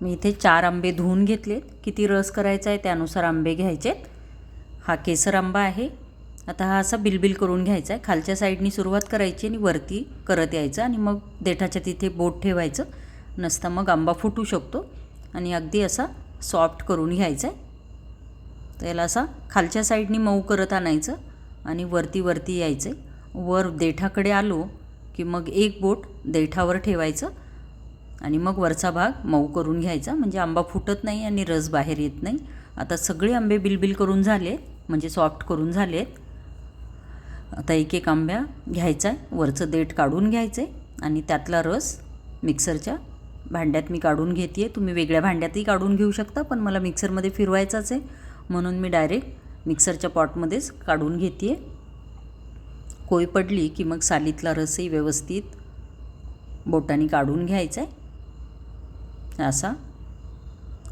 मी इथे चार आंबे धुवून घेतलेत. किती रस करायचा आहे त्यानुसार आंबे घ्यायचेत. हा केसर आंबा आहे. आता हा असा बिलबिल करून घ्यायचा आहे. खालच्या साईडनी सुरुवात करायची आणि वरती करत यायचं आणि मग देठाच्या तिथे बोट ठेवायचं. नसता मग आंबा फुटू शकतो आणि अगदी असा सॉफ्ट करून घ्यायचा आहे. तर याला असा खालच्या साईडनी मऊ करत आणायचं आणि वरती वरती यायचं आहे वर देठाकडे आलो की मग एक बोट देठावर ठेवायचं. आणि मग वरचा भाग मऊ करून घ्यायचा. म्हणजे आंबा फुटत नाही आणि रस बाहेर येत नाही. आता सगळे आंबे बिलबिल करून झाले म्हणजे सॉफ्ट करून झाले आता एक एक आंब्या घ्यायचा आहे. वरचं देठ काढून घ्यायचं आहे आणि त्यातला रस मिक्सरच्या भांड्यात मी काढून घेते आहे तुम्ही वेगळ्या भांड्यातही काढून घेऊ शकता पण मला मिक्सरमध्ये फिरवायचाच आहे. म्हणून मी डायरेक्ट मिक्सरच्या पॉटमध्येच काढून घेते आहे कोई पडली की मग सालीतला रसही व्यवस्थित बोटाने काढून घ्यायचा आहे. असा.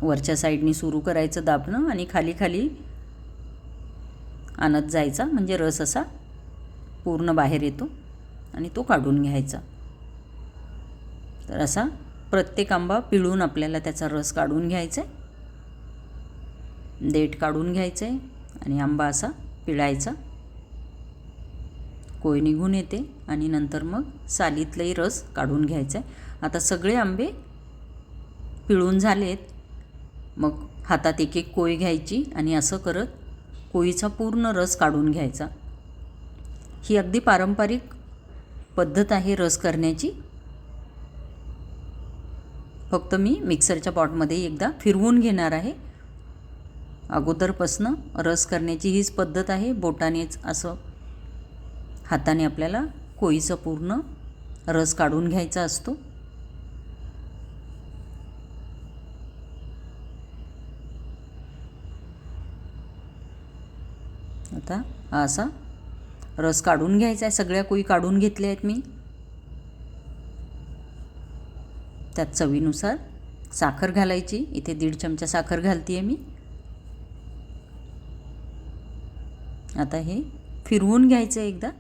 वरच्या साईडनी सुरू करायचं दाबणं आणि खाली खाली आणत जायचा. म्हणजे रस असा पूर्ण बाहेर येतो आणि तो काढून घ्यायचा. तर असा प्रत्येक आंबा पिळून आपल्याला त्याचा रस काढून घ्यायचा आहे. देठ काढून घ्यायचं आहे आणि आंबा असा पिळायचा. कोय निघून येते आणि नंतर मग सालीतलाही रस काढून घ्यायचा आहे. आता सगळे आंबे पिळून झालेत. मग हातात एक एक कोळी घ्यायची आणि असं करत कोळीचा पूर्ण रस काढून घ्यायचा. ही अगदी पारंपरिक पद्धत आहे रस करण्याची. फक्त मी मिक्सरच्या पॉटमध्ये एकदा फिरवून घेणार आहे. अगोदरपासनं रस करण्याची हीच पद्धत आहे. बोटानेच असं हाताने आपल्याला कोळीचा पूर्ण रस काढून घ्यायचा असतो. आता हा असा रस काढून घ्यायचा आहे. सगळ्या कोळी काढून घेतल्या आहेत मी. त्यात चवीनुसार साखर घालायची. इथे दीड चमचा साखर घालते आहे मी. आता हे फिरवून घ्यायचं आहे एकदा.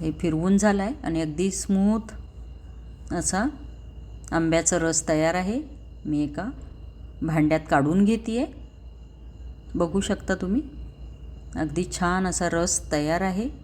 हे फिरवून झालं आहे आणि अगदी स्मूथ असा आंब्याचा रस तयार आहे. मी एका भांड्यात काढून घेते आहे बघू शकता तुम्ही. अगदी छान असा रस तयार आहे.